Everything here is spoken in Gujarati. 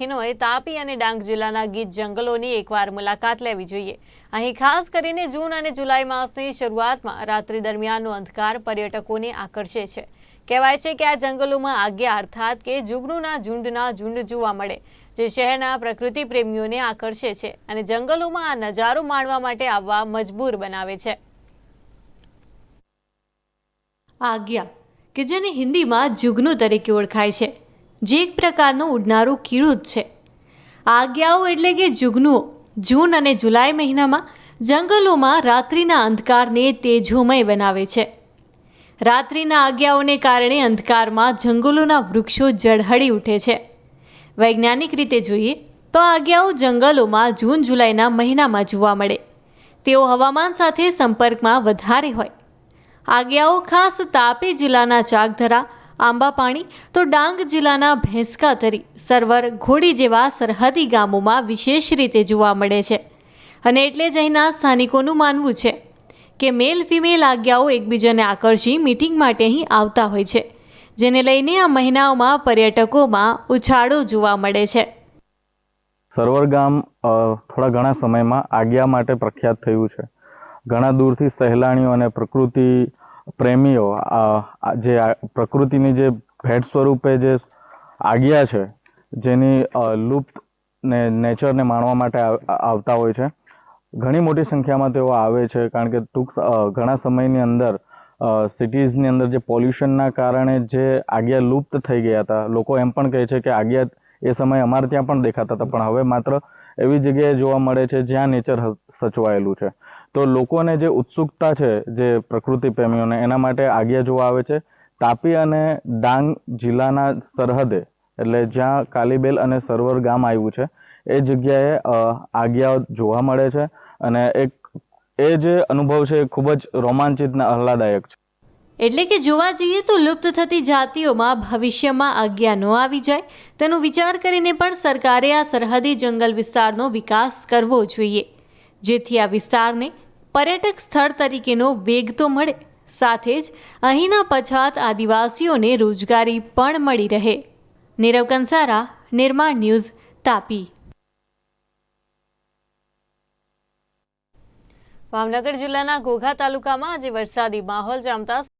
બહેનોએ તાપી અને ડાંગ જિલ્લાના ગીત જંગલોની એકવાર મુલાકાત લેવી જોઈએ. અહીં ખાસ કરીને જૂન અને જુલાઈ માસની શરૂઆતમાં રાત્રિ દરમિયાનનો અંધકાર પર્યટકોને આકર્ષે છે. કહેવાય છે કે આ જંગલોમાં આજ્ઞા અર્થાત કે જુગનુના ઝુંડના ઝુંડ જોવા મળે, જે શહેરના પ્રકૃતિ પ્રેમીઓને આકર્ષે છે અને જંગલોમાં આ નજારો માણવા માટે આવવા મજબૂર બનાવે છે. આજ્ઞા, કે જેને હિન્દીમાં જુગનુ તરીકે ઓળખાય છે. જે એક પ્રકારનું ઉડનારું કીડું જ છે. આજ્ઞાઓ એટલે કે જુગનુઓ જૂન અને જુલાઈ મહિનામાં જંગલોમાં રાત્રિના અંધકારને તેજોમય બનાવે છે. રાત્રિના આજ્ઞાઓને કારણે અંધકારમાં જંગલોના વૃક્ષો ઝળહળી ઉઠે છે. વૈજ્ઞાનિક રીતે જોઈએ તો આજ્ઞાઓ જંગલોમાં જૂન, જુલાઈના મહિનામાં જોવા મળે. તેઓ હવામાન સાથે સંપર્કમાં વધારે હોય. આજ્ઞાઓ ખાસ તાપી જિલ્લાના ચાકધરા આંબાપાણી તો ડાંગ જિલ્લાના ભેંસકાતરી સરવર ઘોડી જેવા સરહદી ગામોમાં વિશેષ રીતે જોવા મળે છે. અને એટલે જ અહીંના સ્થાનિકોનું માનવું છે કે મેલ ફિમેલ આજ્ઞાઓ એકબીજાને આકર્ષી મીટિંગ માટે અહીં આવતા હોય છે, જેને લઈને આ મહિનાઓમાં પર્યટકોમાં ઉછાળો જોવા મળે છે. સરોવર ગામ થોડા ઘણા સમયમાં આજ્ઞા માટે પ્રખ્યાત થયું છે. ઘણા દૂરથી સહેલાણીઓ અને પ્રકૃતિ પ્રેમીઓ જે પ્રકૃતિની જે ભેટ સ્વરૂપે જે આજ્ઞા છે, જેની લુપ્ત ને નેચરને માણવા માટે આવતા હોય છે. ઘણી મોટી સંખ્યામાં તેઓ આવે છે, કારણ કે ટૂંક ઘણા સમયની અંદર સિટીઝની અંદર જે પોલ્યુશનના કારણે જે આજ્ઞા લુપ્ત થઈ ગયા હતા, લોકો એમ પણ કહે છે કે આજ્ઞા એ સમયે અમારે ત્યાં પણ દેખાતા હતા, પણ હવે માત્ર એવી જગ્યાએ જોવા મળે છે જ્યાં નેચર સચવાયેલું છે. તો લોકોને જે ઉત્સુકતા છે જે પ્રકૃતિ પ્રેમીઓને, એના માટે આજ્ઞા જોવા આવે છે. તાપી અને ડાંગ જિલ્લાના સરહદે, એટલે જ્યાં કાલીબેલ અને સરોવર ગામ આવ્યું છે, એ જગ્યાએ આજ્ઞાઓ જોવા મળે છે અને એક, એ જે અનુભવ છે એ ખૂબ જ રોમાંચિત અને આહલાદાયક છે. એટલે કે જોવા જઈએ તો લુપ્ત થતી જાતિઓમાં ભવિષ્યમાં આજ્ઞા ન આવી જાય. તેનો વિચાર કરીને પણ સરકારે આ સરહદી જંગલ વિસ્તારનો વિકાસ કરવો જોઈએ. જેથી આ વિસ્તારને પર્યટક સ્થળ તરીકેનો વેગ તો મળે. સાથે જ અહીંના પછાત આદિવાસીઓને રોજગારી પણ મળી રહે. નીરવ કંસારા, નિર્માણ ન્યૂઝ, તાપી. ભાવનગર જિલ્લાના ઘોઘા તાલુકામાં આજે વરસાદી માહોલ જામતા